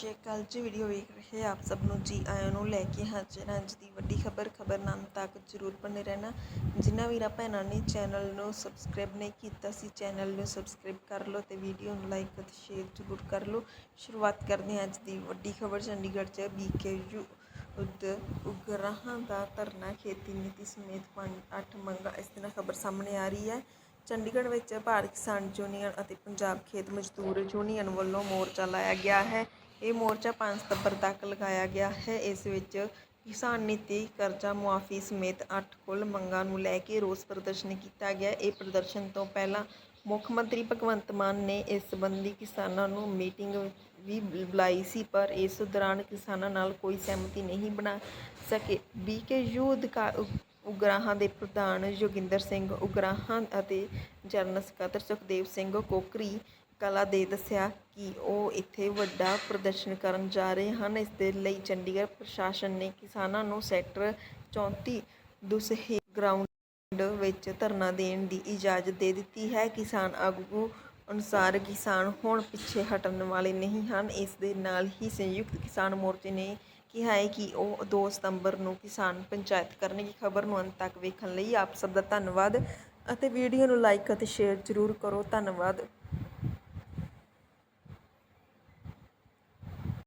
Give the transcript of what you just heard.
ਸਤਿ ਕੱਲ ਜੀ ਵੀਡੀਓ ਵੇਖ ਰਹੇ ਆਪ ਸਭ ਨੂੰ। ਜੀ ਆਇਆਂ ਨੂੰ ਲੈ ਕੇ ਹਾਜ਼ਰ ਹਾਂ ਅੱਜ ਦੀ ਵੱਡੀ ਖਬਰ। ਖਬਰਨਾਮ ਤੱਕ ਜ਼ਰੂਰ ਬਣੇ ਰਹਿਣਾ। ਜਿਨ੍ਹਾਂ ਵੀਰਾਂ ਭੈਣਾਂ ਨੇ ਚੈਨਲ ਨੂੰ ਸਬਸਕ੍ਰਾਈਬ ਨਹੀਂ ਕੀਤਾ ਸੀ, ਚੈਨਲ ਨੂੰ ਸਬਸਕ੍ਰਾਈਬ ਕਰ ਲਓ ਤੇ ਵੀਡੀਓ ਨੂੰ ਲਾਈਕ ਅਤੇ ਸ਼ੇਅਰ ਜ਼ਰੂਰ ਕਰ ਲਓ। ਸ਼ੁਰੂਆਤ ਕਰਦੇ ਹਾਂ ਅੱਜ ਦੀ ਵੱਡੀ ਖਬਰ। ਚੰਡੀਗੜ੍ਹ 'ਚ ਬੀਕੇਯੂ ਉਦ ਉਗਰਾਹਾਂ ਦਾ ਧਰਨਾ, ਖੇਤੀ ਨੀਤੀ ਸਮੇਤ ਪੰਜ ਅੱਠ ਮੰਗਾਂ ਇਸ ਦਿਨ ਖਬਰ ਸਾਹਮਣੇ ਆ ਰਹੀ ਹੈ। ਚੰਡੀਗੜ੍ਹ ਵਿੱਚ ਭਾਰਤ ਕਿਸਾਨ ਯੂਨੀਅਨ ਅਤੇ ਪੰਜਾਬ ਖੇਤ ਮਜ਼ਦੂਰ ਯੂਨੀਅਨ ਵੱਲੋਂ ਮੋਰਚਾ ਲਾਇਆ ਗਿਆ ਹੈ। ਇਹ ਮੋਰਚਾ 5 ਸਤੰਬਰ ਤੱਕ ਲਗਾਇਆ ਗਿਆ ਹੈ। ਇਸ ਵਿੱਚ ਕਿਸਾਨ ਨੀਤੀ, ਕਰਜ਼ਾ ਮੁਆਫੀ ਸਮੇਤ ਅੱਠ ਕੁੱਲ ਮੰਗਾਂ ਨੂੰ ਲੈ ਕੇ ਰੋਸ ਪ੍ਰਦਰਸ਼ਨ ਕੀਤਾ ਗਿਆ। ਇਹ ਪ੍ਰਦਰਸ਼ਨ ਤੋਂ ਪਹਿਲਾਂ ਮੁੱਖ ਮੰਤਰੀ ਭਗਵੰਤ ਮਾਨ ਨੇ ਇਸ ਸੰਬੰਧੀ ਕਿਸਾਨਾਂ ਨੂੰ ਮੀਟਿੰਗ ਵੀ ਬੁਲਾਈ ਸੀ, ਪਰ ਇਸ ਦੌਰਾਨ ਕਿਸਾਨਾਂ ਨਾਲ ਕੋਈ ਸਹਿਮਤੀ ਨਹੀਂ ਬਣਾ ਸਕੇ। ਬੀਕੇਯੂ ਅਧਿਕਾਰ ਉਗਰਾਹਾਂ ਦੇ ਪ੍ਰਧਾਨ ਜੋਗਿੰਦਰ ਸਿੰਘ ਉਗਰਾਹਾਂ ਅਤੇ ਜਨਰਲ ਸਕੱਤਰ ਸੁਖਦੇਵ ਸਿੰਘ ਕੋਕਰੀ ਕਲਾ ਦੇ ਦੱਸਿਆ ਕਿ ਉਹ ਇੱਥੇ ਵੱਡਾ ਪ੍ਰਦਰਸ਼ਨ ਕਰਨ ਜਾ ਰਹੇ ਹਨ। ਇਸ ਦੇ ਲਈ ਚੰਡੀਗੜ੍ਹ ਪ੍ਰਸ਼ਾਸਨ ਨੇ ਕਿਸਾਨਾਂ ਨੂੰ ਸੈਕਟਰ 34 ਦੁਸਹਿ ਗਰਾਊਂਡ ਵਿੱਚ ਧਰਨਾ ਦੇਣ ਦੀ ਇਜਾਜ਼ਤ ਦੇ ਦਿੱਤੀ ਹੈ। ਕਿਸਾਨ ਆਗੂ ਅਨੁਸਾਰ ਕਿਸਾਨ ਹੁਣ ਪਿੱਛੇ ਹਟਣ ਵਾਲੇ ਨਹੀਂ ਹਨ। ਇਸ ਦੇ ਨਾਲ ਹੀ ਸੰਯੁਕਤ ਕਿਸਾਨ ਮੋਰਚੇ ਨੇ ਕਿਹਾ ਹੈ ਕਿ ਉਹ 2 ਸਤੰਬਰ ਨੂੰ ਕਿਸਾਨ ਪੰਚਾਇਤ ਕਰਨਗੇ। ਖਬਰ ਨੂੰ ਅੰਤ ਤੱਕ ਵੇਖਣ ਲਈ ਆਪ ਸਭ ਦਾ ਧੰਨਵਾਦ ਅਤੇ ਵੀਡੀਓ ਨੂੰ ਲਾਈਕ ਅਤੇ ਸ਼ੇਅਰ ਜ਼ਰੂਰ ਕਰੋ। ਧੰਨਵਾਦ।